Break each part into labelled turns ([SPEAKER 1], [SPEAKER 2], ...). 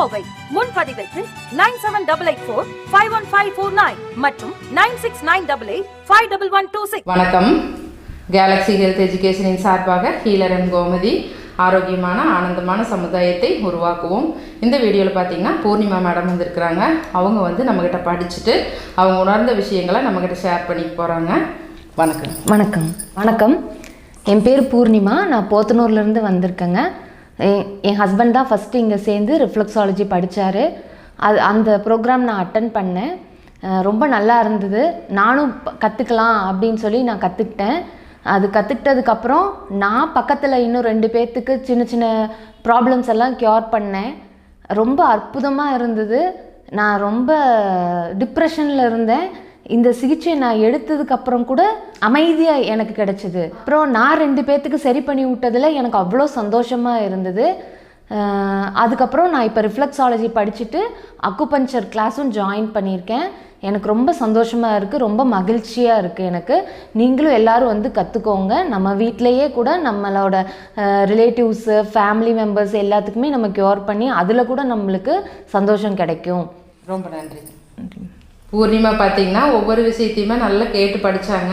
[SPEAKER 1] Kovai முன்பதிவிற்கு nine seven double eight four five one five four nine மற்றும் nine six nine double eight five double one two six
[SPEAKER 2] வணக்கம். Galaxy health எஜுகேஷனின் சார்பாக healer and Gomathi ஆரோக்கியமான ஆனந்தமான சமுதாயத்தை உருவாக்குவோம். இந்த வீடியோவில் பார்த்தீங்கன்னா பூர்ணிமா மேடம் வந்திருக்கிறாங்க. அவங்க வந்து நம்மக்கிட்ட படிச்சுட்டு அவங்க உணர்ந்த விஷயங்களை நம்மக்கிட்ட ஷேர் பண்ணிக்க போகிறாங்க வணக்கம்.
[SPEAKER 3] வணக்கம். வணக்கம். என் பேர் பூர்ணிமா. நான் போத்தனூர்லேருந்து வந்திருக்கேங்க. என் என் ஹஸ்பண்ட் தான் ஃபஸ்ட்டு இங்கே சேர்ந்து ரிஃப்ளெக்ஸாலஜி படித்தார் அது அந்த ப்ரோக்ராம் நான் அட்டன் பண்ணேன். ரொம்ப நல்லா இருந்தது. நானும் கற்றுக்கலாம் அப்படின்னு சொல்லி நான் கற்றுக்கிட்டேன் அது கற்றுக்கிட்டதுக்கப்புறம் நான் பக்கத்தில் இன்னும் ரெண்டு பேர்த்துக்கு சின்ன சின்ன ப்ராப்ளம்ஸ் எல்லாம் க்யூர் பண்ணேன். ரொம்ப அற்புதமாக இருந்தது. நான் ரொம்ப டிப்ரெஷனில் இருந்தேன். இந்த சிகிச்சை நான் எடுத்ததுக்கு அப்புறம் கூட அமைதியாக எனக்கு கிடைச்சிது. அப்புறம் நான் ரெண்டு பேர்த்துக்கு சரி பண்ணி விட்டதில் எனக்கு அவ்வளோ சந்தோஷமாக இருந்தது. அதுக்கப்புறம் நான் இப்போ ரிஃப்ளெக்ஸாலஜி படிச்சுட்டு அக்குபஞ்சர் கிளாஸும் ஜாயின் பண்ணியிருக்கேன். எனக்கு ரொம்ப சந்தோஷமாக இருக்குது ரொம்ப மகிழ்ச்சியாக இருக்குது எனக்கு. நீங்களும் எல்லாரும் வந்து கற்றுக்கோங்க நம்ம வீட்டிலையே கூட நம்மளோட ரிலேட்டிவ்ஸு ஃபேமிலி மெம்பர்ஸ் எல்லாத்துக்குமே நம்ம க்யூர் பண்ணி அதில் கூட நம்மளுக்கு சந்தோஷம் கிடைக்கும்.
[SPEAKER 2] ரொம்ப நன்றி. பூர்ணிமா பார்த்தீங்கன்னா ஒவ்வொரு விஷயத்தையுமே நல்லா கேட்டு படித்தாங்க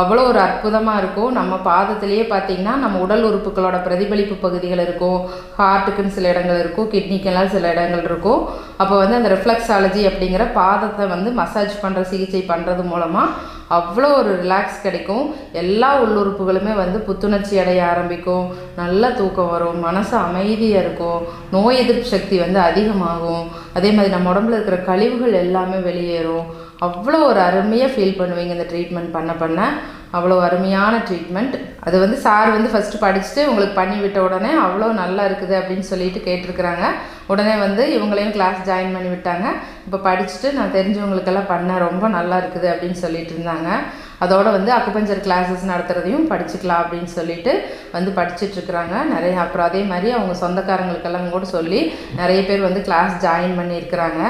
[SPEAKER 2] அவ்வளோ ஒரு அற்புதமாக இருக்கும். நம்ம பாதத்திலேயே பார்த்தீங்கன்னா நம்ம உடல் உறுப்புகளோட பிரதிபலிப்பு பகுதிகள் இருக்கும். ஹார்ட்டுக்குன்னு சில இடங்கள் இருக்கும். கிட்னிக்கெல்லாம் சில இடங்கள் இருக்கும். அப்போ வந்து அந்த ரிஃப்ளெக்ஸாலஜி அப்படிங்கிற பாதத்தை வந்து மசாஜ் பண்ணுற சிகிச்சை பண்ணுறது மூலமாக அவ்வளோ ஒரு ரிலாக்ஸ் கிடைக்கும். எல்லா உள்ளுறுப்புகளுமே வந்து புத்துணர்ச்சி அடைய ஆரம்பிக்கும். நல்ல தூக்கம் வரும். மனசு அமைதியாக இருக்கும். நோய் எதிர்ப்பு சக்தி வந்து அதிகமாகும். அதே மாதிரி நம்ம உடம்புல இருக்கிற கழிவுகள் எல்லாமே வெளியேறும். அவ்வளோ ஒரு அருமையாக ஃபீல் பண்ணுவீங்க இந்த ட்ரீட்மெண்ட் பண்ண பண்ண. அவ்வளோ அருமையான ட்ரீட்மெண்ட் அது வந்து சார் வந்து ஃபஸ்ட்டு படிச்சுட்டு உங்களுக்கு பண்ணி விட்ட உடனே அவ்வளோ நல்லா இருக்குது அப்படின்னு சொல்லிட்டு கேட்டிருக்கிறாங்க. உடனே வந்து இவங்களையும் கிளாஸ் ஜாயின் பண்ணி விட்டாங்க. இப்போ படிச்சுட்டு நான் தெரிஞ்சவங்களுக்கெல்லாம் பண்ணேன் ரொம்ப நல்லா இருக்குது அப்படின்னு சொல்லிட்டு இருந்தாங்க. அதோட வந்து அக்குபஞ்சர் கிளாஸஸ் நடத்துகிறதையும் படிச்சுக்கலாம் அப்படின்னு சொல்லிட்டு வந்து படிச்சுட்ருக்குறாங்க நிறைய அப்புறம் அதே மாதிரி அவங்க சொந்தக்காரங்களுக்கெல்லாம் கூட சொல்லி நிறைய பேர் வந்து கிளாஸ் ஜாயின் பண்ணியிருக்கிறாங்க.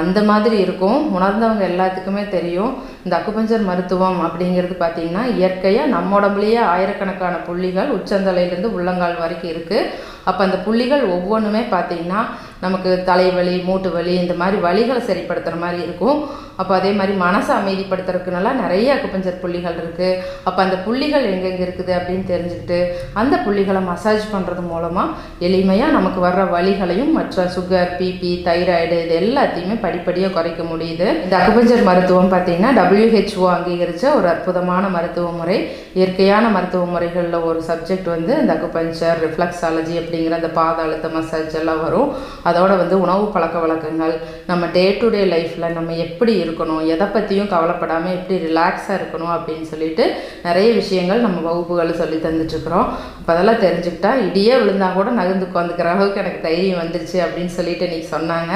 [SPEAKER 2] அந்த மாதிரி இருக்கும். உணர்ந்தவங்க எல்லாத்துக்குமே தெரியும். இந்த அக்குபஞ்சர் மருத்துவம் அப்படிங்கிறது பார்த்திங்கன்னா இயற்கையாக நம்ம உடம்புலேயே ஆயிரக்கணக்கான புள்ளிகள் உச்சந்தலையிலேருந்து உள்ளங்கால் வரைக்கும் இருக்குது அப்போ அந்த புள்ளிகள் ஒவ்வொன்றுமே பார்த்திங்கன்னா நமக்கு தலைவலி மூட்டு வலி இந்த மாதிரி வலிகளை சரிப்படுத்துகிற மாதிரி இருக்கும். அப்போ அதே மாதிரி மனசை அமைதிப்படுத்துறதுக்குனால நிறைய அக்குப்பஞ்சர் புள்ளிகள் இருக்குது அப்போ அந்த புள்ளிகள் எங்கெங்கே இருக்குது அப்படின்னு தெரிஞ்சுக்கிட்டு அந்த புள்ளிகளை மசாஜ் பண்ணுறது மூலமாக எளிமையாக நமக்கு வர்ற வலிகளையும் மற்ற சுகர் பிபி தைராய்டு இது எல்லாத்தையுமே படிப்படியாக குறைக்க முடியுது. இந்த அக்குபஞ்சர் மருத்துவம் பார்த்திங்கன்னா டபிள்யூஹெச்ஓ அங்கீகரித்த ஒரு அற்புதமான மருத்துவ முறை. இயற்கையான மருத்துவ முறைகளில் ஒரு சப்ஜெக்ட் வந்து இந்த அக்குபஞ்சர் ரிஃப்ளெக்ஸாலஜி அப்படிங்கிற அந்த பாத அழுத்த மசாஜ் எல்லாம் வரும். அதோட வந்து உணவு பழக்க வழக்கங்கள் நம்ம டே டு டே லைஃப்பில் நம்ம எப்படி இருக்கணும் எதை பற்றியும் கவலைப்படாமல் எப்படி ரிலாக்ஸாக இருக்கணும் அப்படின்னு சொல்லிட்டு நிறைய விஷயங்கள் நம்ம வகுப்புகள் சொல்லி தந்துட்டுருக்குறோம். அப்போ அதெல்லாம் தெரிஞ்சுக்கிட்டா இடியே விழுந்தா கூட நகர்ந்து உட்காந்துக்கிற அளவுக்கு எனக்கு தைரியம் வந்துருச்சு அப்படின்னு சொல்லிட்டு இன்னைக்கு சொன்னாங்க.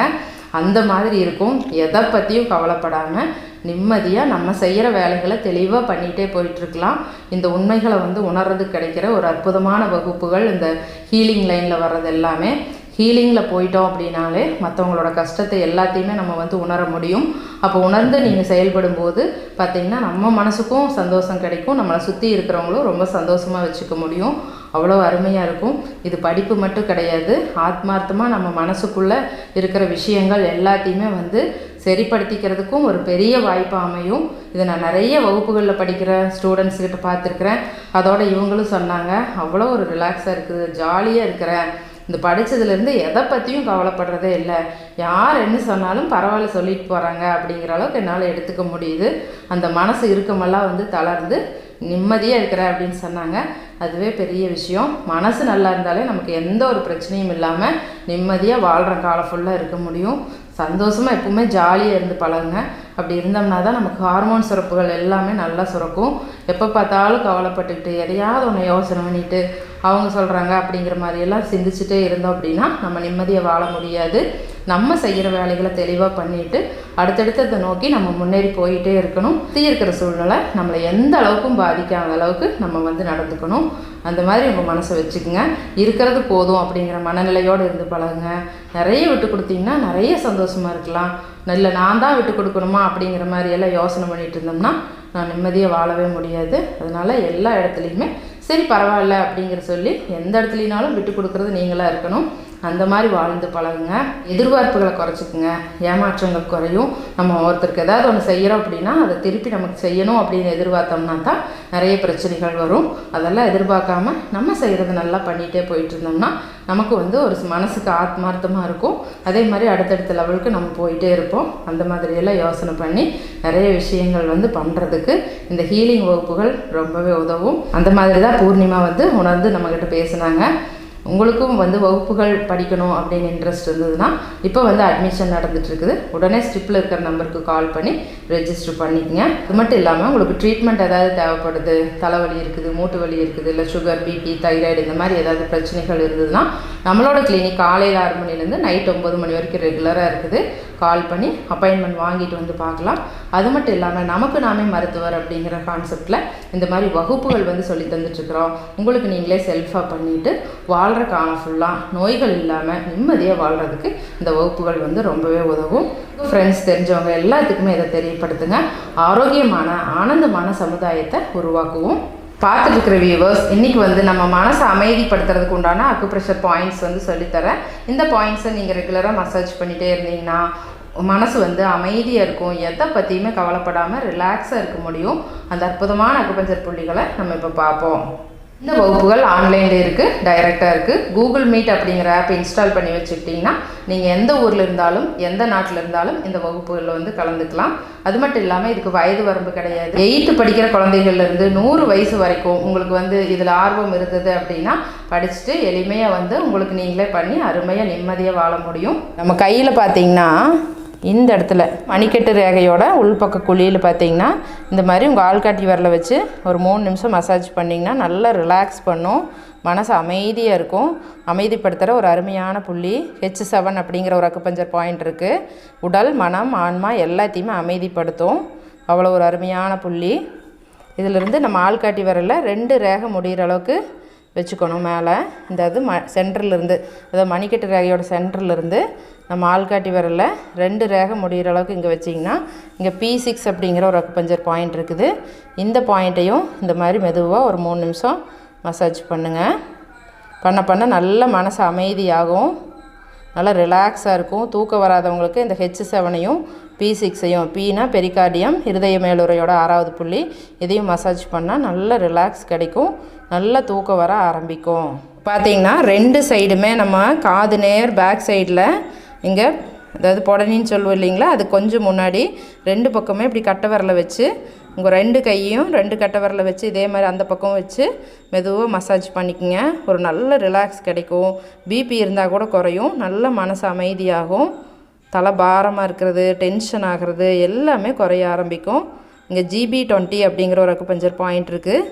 [SPEAKER 2] அந்த மாதிரி இருக்கும். எதை பற்றியும் கவலைப்படாமல் நிம்மதியாக நம்ம செய்கிற வேலைகளை தெளிவாக பண்ணிகிட்டே போயிட்டுருக்கலாம். இந்த உண்மைகளை வந்து உணர்றதுக்கு கிடைக்கிற ஒரு அற்புதமான வகுப்புகள் இந்த ஹீலிங் லைனில் வர்றது எல்லாமே. ஹீலிங்கில் போயிட்டோம் அப்படின்னாலே மற்றவங்களோட கஷ்டத்தை எல்லாத்தையுமே நம்ம வந்து உணர முடியும். அப்போ உணர்ந்து நீங்கள் செயல்படும் போது பார்த்திங்கன்னா நம்ம மனசுக்கும் சந்தோஷம் கிடைக்கும். நம்மளை சுற்றி இருக்கிறவங்களும் ரொம்ப சந்தோஷமாக வச்சுக்க முடியும். அவ்வளோ அருமையாக இருக்கும். இது படிப்பு மட்டும் கிடையாது. ஆத்மார்த்தமாக நம்ம மனசுக்குள்ளே இருக்கிற விஷயங்கள் எல்லாத்தையுமே வந்து சரிப்படுத்திக்கிறதுக்கும் ஒரு பெரிய வாய்ப்பாக அமையும். இதை நான் நிறைய வகுப்புகளில் படிக்கிற ஸ்டூடெண்ட்ஸ்கிட்ட பார்த்துருக்குறேன். அதோட இவங்களும் சொன்னாங்க அவ்வளோ ஒரு ரிலாக்ஸாக இருக்குது ஜாலியாக இருக்கிறேன் இந்த படித்ததுலேருந்து எதை பற்றியும் கவலைப்படுறதே இல்லை. யார் என்ன சொன்னாலும் பரவாயில்ல சொல்லிட்டு போகிறாங்க அப்படிங்கிற அளவுக்கு என்னால் எடுத்துக்க முடியுது. அந்த மனசு இருக்கமெல்லாம் வந்து தளர்ந்து நிம்மதியாக இருக்கிற அப்படின்னு சொன்னாங்க. அதுவே பெரிய விஷயம். மனசு நல்லா இருந்தாலே நமக்கு எந்த ஒரு பிரச்சனையும் இல்லாமல் நிம்மதியாக வாழ்கிற காலம் ஃபுல்லாக இருக்க முடியும். சந்தோஷமாக எப்பவுமே ஜாலியாக இருந்து பழகுங்க. அப்படி இருந்தோம்னா தான் நமக்கு ஹார்மோன் சுரப்புகள் எல்லாமே நல்லா சுரக்கும். எப்போ பார்த்தாலும் கவலைப்பட்டுக்கிட்டு எதையாவது ஒன்று யோசனை பண்ணிட்டு அவங்க சொல்கிறாங்க அப்படிங்கிற மாதிரியெல்லாம் சிந்திச்சுட்டே இருந்தோம் அப்படின்னா நம்ம நிம்மதியை வாழ முடியாது. நம்ம செய்கிற வேலைகளை தெளிவாக பண்ணிட்டு அடுத்தடுத்ததை நோக்கி நம்ம முன்னேறி போயிட்டே இருக்கணும். தீர்க்கிற சூழ்நிலை நம்மளை எந்த அளவுக்கும் பாதிக்காத அளவுக்கு நம்ம வந்து நடந்துக்கணும். அந்த மாதிரி உங்கள் மனசை வச்சுக்கோங்க. இருக்கிறது போதும் அப்படிங்கிற மனநிலையோடு இருந்து பழகுங்க. நிறைய விட்டு கொடுத்தீங்கன்னா நிறைய சந்தோஷமாக இருக்கலாம். இல்லை நான் தான் விட்டு கொடுக்கணுமா அப்படிங்கிற மாதிரி எல்லாம் யோசனை பண்ணிட்டு இருந்தோம்னா நான் நிம்மதியாக வாழவே முடியாது. அதனால் எல்லா இடத்துலையுமே சரி பரவாயில்ல அப்படிங்கிற சொல்லி எந்த இடத்துலனாலும் விட்டு கொடுக்குறது நீங்களாக இருக்கணும். அந்த மாதிரி வாழ்ந்து பழகுங்க. எதிர்பார்ப்புகளை குறைச்சிக்குங்க. ஏமாற்றங்கள் குறையும். நம்ம ஒருத்தருக்கு ஏதாவது ஒன்று செய்கிறோம் அப்படின்னா அதை திருப்பி நமக்கு செய்யணும் அப்படின்னு எதிர்பார்த்தோம்னா தான் நிறைய பிரச்சனைகள் வரும். அதெல்லாம் எதிர்பார்க்காம நம்ம செய்கிறது நல்லா பண்ணிகிட்டே போயிட்டு இருந்தோம்னா நமக்கு வந்து ஒரு மனசுக்கு ஆத்மார்த்தமாக இருக்கும். அதே மாதிரி அடுத்தடுத்த லெவலுக்கு நம்ம போயிட்டே இருப்போம். அந்த மாதிரியெல்லாம் யோசனை பண்ணி நிறைய விஷயங்கள் வந்து பண்ணுறதுக்கு இந்த ஹீலிங் வகுப்புகள் ரொம்பவே உதவும். அந்த மாதிரி தான் பூர்ணிமா வந்து உணர்ந்து நம்மக்கிட்ட பேசுனாங்க. உங்களுக்கும் வந்து வகுப்புகள் படிக்கணும் அப்படின்னு இன்ட்ரெஸ்ட் இருந்ததுன்னா இப்போ வந்து அட்மிஷன் நடந்துகிட்ருக்குது உடனே ஸ்ட்ரிப்பில் இருக்கிற நம்பருக்கு கால் பண்ணி ரெஜிஸ்டர் பண்ணிக்கங்க. அது மட்டும் இல்லாமல் உங்களுக்கு ட்ரீட்மெண்ட் ஏதாவது தேவைப்படுது தலைவலி இருக்குது மூட்டு வலி இருக்குது இல்லை சுகர் பிபி தைராய்டு இந்த மாதிரி ஏதாவது பிரச்சனைகள் இருந்ததுன்னா நம்மளோட கிளினிக் காலையில் ஆறு மணிலேருந்து நைட் ஒம்பது மணி வரைக்கும் ரெகுலராக இருக்குது. கால் பண்ணி அப்பாயின்மெண்ட் வாங்கிட்டு வந்து பார்க்கலாம். அது மட்டும் இல்லாமல் நமக்கு நாமே மருத்துவர் அப்படிங்கிற கான்செப்டில் இந்த மாதிரி வகுப்புகள் வந்து சொல்லி தந்துட்டுருக்குறோம். உங்களுக்கு நீங்களே செல்ஃபாக பண்ணிவிட்டு வாழ்கிற காலம் ஃபுல்லாக நோய்கள் இல்லாமல் நிம்மதியாக வாழ்கிறதுக்கு இந்த வகுப்புகள் வந்து ரொம்பவே உதவும். ஃப்ரெண்ட்ஸ் தெரிஞ்சவங்க எல்லாத்துக்குமே இதை தெரியப்படுத்துங்க. ஆரோக்கியமான ஆனந்தமான சமுதாயத்தை உருவாக்குவோம். பார்த்துட்டு இருக்கிற வியூவர்ஸ் இன்றைக்கி வந்து நம்ம மனசை அமைதிப்படுத்துறதுக்கு உண்டான அக்குப்ரெஷர் பாயிண்ட்ஸ் வந்து சொல்லித்தரேன். இந்த பாயிண்ட்ஸை நீங்கள் ரெகுலராக மசாஜ் பண்ணிகிட்டே இருந்தீங்கன்னா மனசு வந்து அமைதியாக இருக்கும். எதை பற்றியுமே கவலைப்படாமல் ரிலாக்ஸாக இருக்க முடியும். அந்த அற்புதமான அக்குபஞ்சர் புள்ளிகளை நம்ம இப்போ பார்ப்போம். இந்த வகுப்புகள் ஆன்லைனில் இருக்குது டைரெக்டாக இருக்குது கூகுள் மீட் அப்படிங்கிற ஆப் இன்ஸ்டால் பண்ணி வச்சுக்கிட்டிங்கன்னா நீங்கள் எந்த ஊரில் இருந்தாலும் எந்த நாட்டில் இருந்தாலும் இந்த வகுப்புகளில் வந்து கலந்துக்கலாம். அது மட்டும் இல்லாமல் இதுக்கு வயது வரம்பு கிடையாது. எயித்து படிக்கிற குழந்தைகள்லேருந்து நூறு வயசு வரைக்கும் உங்களுக்கு வந்து இதில் ஆர்வம் இருந்தது அப்படின்னா படிச்சுட்டு எளிமையாக வந்து உங்களுக்கு நீங்களே பண்ணி அருமையாக நிம்மதியாக வாழ முடியும். நம்ம கையில் பார்த்தீங்கன்னா இந்த இடத்துல மணிக்கட்டு ரேகையோட உள்பக்க குழியில் பார்த்தீங்கன்னா இந்த மாதிரி உங்கள் ஆள்காட்டி விரலை வச்சு ஒரு மூணு நிமிஷம் மசாஜ் பண்ணிங்கன்னா நல்லா ரிலாக்ஸ் பண்ணும். மனசு அமைதியாக இருக்கும். அமைதிப்படுத்துகிற ஒரு அருமையான புள்ளி. ஹெச் செவன் அப்படிங்கிற ஒரு அக்குப்பஞ்சர் பாயிண்ட் இருக்குது உடல் மனம் ஆன்மா எல்லாத்தையுமே அமைதிப்படுத்தும். அவ்வளோ ஒரு அருமையான புள்ளி. இதிலிருந்து நம்ம ஆள்காட்டி விரலில் ரெண்டு ரேகை முடிகிற அளவுக்கு வச்சுக்கணும் மேலே. இந்த இது ம சென்டர்லேருந்து அதாவது மணிக்கட்டு ரேகையோட சென்டர்லேருந்து நம்ம ஆள்காட்டி விரலில் ரெண்டு ரேகை முடிகிற அளவுக்கு இங்கே வச்சிங்கன்னா இங்கே பி சிக்ஸ் அப்படிங்கிற ஒரு அக்குபஞ்சர் பாயிண்ட் இருக்குது. இந்த பாயிண்ட்டையும் இந்த மாதிரி மெதுவாக ஒரு மூணு நிமிஷம் மசாஜ் பண்ணுங்கள் பண்ண பண்ண நல்ல மனசு அமைதியாகும். நல்லா ரிலாக்ஸாக இருக்கும். தூக்கம் வராதவங்களுக்கு இந்த ஹெச் செவனையும் பி சிக்ஸையும் பீனா பெரிகார்டியம் இருதய மேலுரையோட ஆறாவது புள்ளி இதையும் மசாஜ் பண்ணால் நல்ல ரிலாக்ஸ் கிடைக்கும். நல்ல தூக்கம் வர ஆரம்பிக்கும். பார்த்தீங்கன்னா ரெண்டு சைடுமே நம்ம காது நேர் பேக் சைடில் இங்கே அதாவது புடனின்னு சொல்லுவோம் இல்லைங்களா? அது கொஞ்சம் முன்னாடி ரெண்டு பக்கமே இப்படி கட்டை விரலை வச்சு உங்கள் ரெண்டு கையும் ரெண்டு கட்டை விரலை வச்சு இதே மாதிரி அந்த பக்கம் வச்சு மெதுவாக மசாஜ் பண்ணிக்கோங்க. ஒரு நல்ல ரிலாக்ஸ் கிடைக்கும். பிபி இருந்தால் கூட குறையும். நல்ல மனசு அமைதியாகும். தலை பாரமாக இருக்கிறது டென்ஷன் ஆகிறது எல்லாமே குறைய ஆரம்பிக்கும். இங்கே ஜிபி டுவெண்ட்டி அப்படிங்கிற ஒரு அக்குபஞ்சர் பாயிண்ட் இருக்குது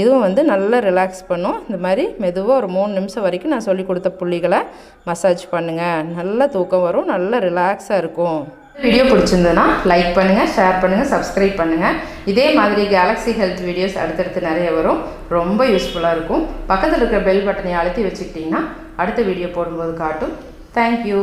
[SPEAKER 2] இதுவும் வந்து நல்லா ரிலாக்ஸ் பண்ணும். இந்த மாதிரி மெதுவாக ஒரு மூணு நிமிஷம் வரைக்கும் நான் சொல்லி கொடுத்த புள்ளிகளை மசாஜ் பண்ணுங்கள் நல்ல தூக்கம் வரும் நல்லா ரிலாக்ஸாக இருக்கும். வீடியோ பிடிச்சிருந்ததுன்னா லைக் பண்ணுங்கள் ஷேர் பண்ணுங்கள் சப்ஸ்கிரைப் பண்ணுங்கள் இதே மாதிரி கேலக்ஸி ஹெல்த் வீடியோஸ் அடுத்தடுத்து நிறைய வரும். ரொம்ப யூஸ்ஃபுல்லாக இருக்கும். பக்கத்தில் இருக்கிற பெல் பட்டனை அழுத்தி வச்சுக்கிட்டிங்கன்னா அடுத்த வீடியோ போடும்போது காட்டும். தேங்க்யூ